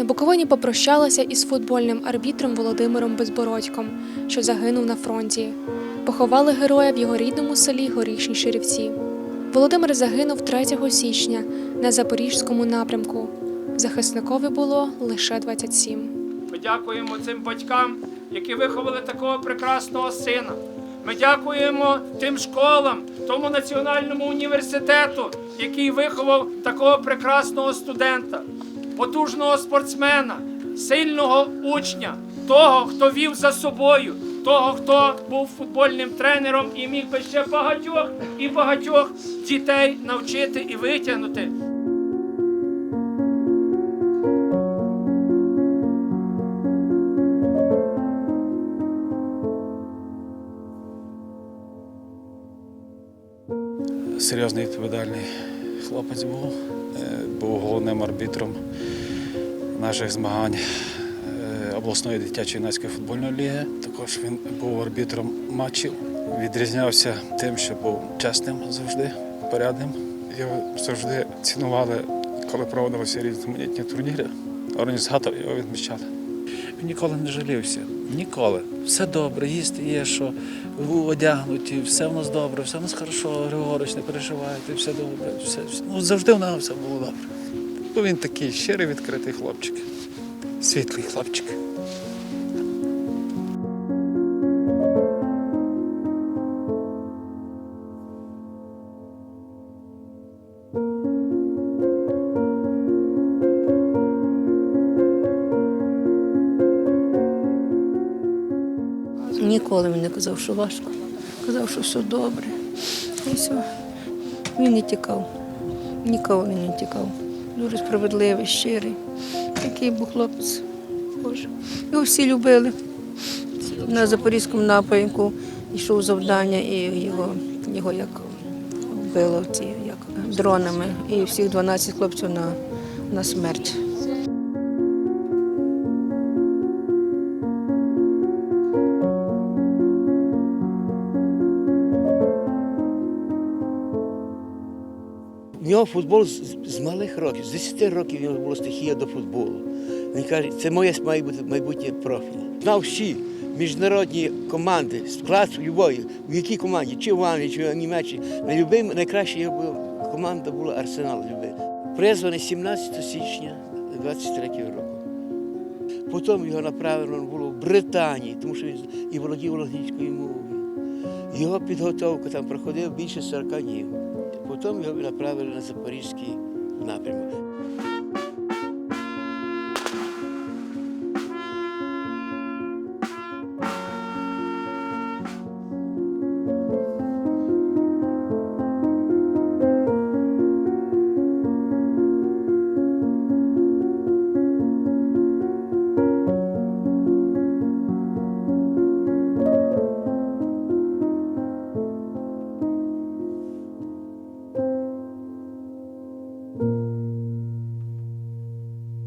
На Буковині попрощалася із футбольним арбітром Володимиром Безбородьком, що загинув на фронті. Поховали героя в його рідному селі Горішні Ширівці. Володимир загинув 3 січня на Запорізькому напрямку. Захисникові було лише 27. Ми дякуємо цим батькам, які виховали такого прекрасного сина. Ми дякуємо тим школам, тому національному університету, який виховав такого прекрасного студента, потужного спортсмена, сильного учня, того, хто вів за собою, того, хто був футбольним тренером і міг би ще багатьох і багатьох дітей навчити і витягнути. серйозний відповідальний хлопець був. Е, Був головним арбітром наших змагань е, обласної дитячої юнацької футбольної ліги. Також він був арбітром матчів. Відрізнявся тим, що був чесним завжди, порядним. Його завжди цінували, коли проводилися різноманітні турніри. Організатор його відмічали. Він ніколи не жалівся. Ніколи. Все добре, їсти є, що одягнуті, все в нас добре, все в нас хорошо, Григорич, не переживайте, все добре. Все, ну, завжди в нас все було добре. Бо він такий щирий, відкритий хлопчик, світлий хлопчик. Ніколи він не казав, що важко. Казав, що все добре. І все. Він не тікав. Ніколи він не тікав. Дуже справедливий, щирий. Такий був хлопець. Боже. Його всі любили. На Запорізькому напрямку йшов завдання, і його, його як вбило ці як, дронами. І всіх 12 хлопців на, на смерть. В нього футбол з, з малих років, з 10 років в нього була стихія до футболу. Він каже, це моє має майбутнє профіль. Знав всі міжнародні команди, склад любої, в якій команді, чи в Англії, чи в Німеччині. Найкраща його команда була Арсенал. Любив. Призваний 17 січня 23 року. Потім його направлено було в Британії, тому що він і володів англійською мовою. Його підготовка там проходила більше 40 днів. Potom ga napravili na zaporiški napremi.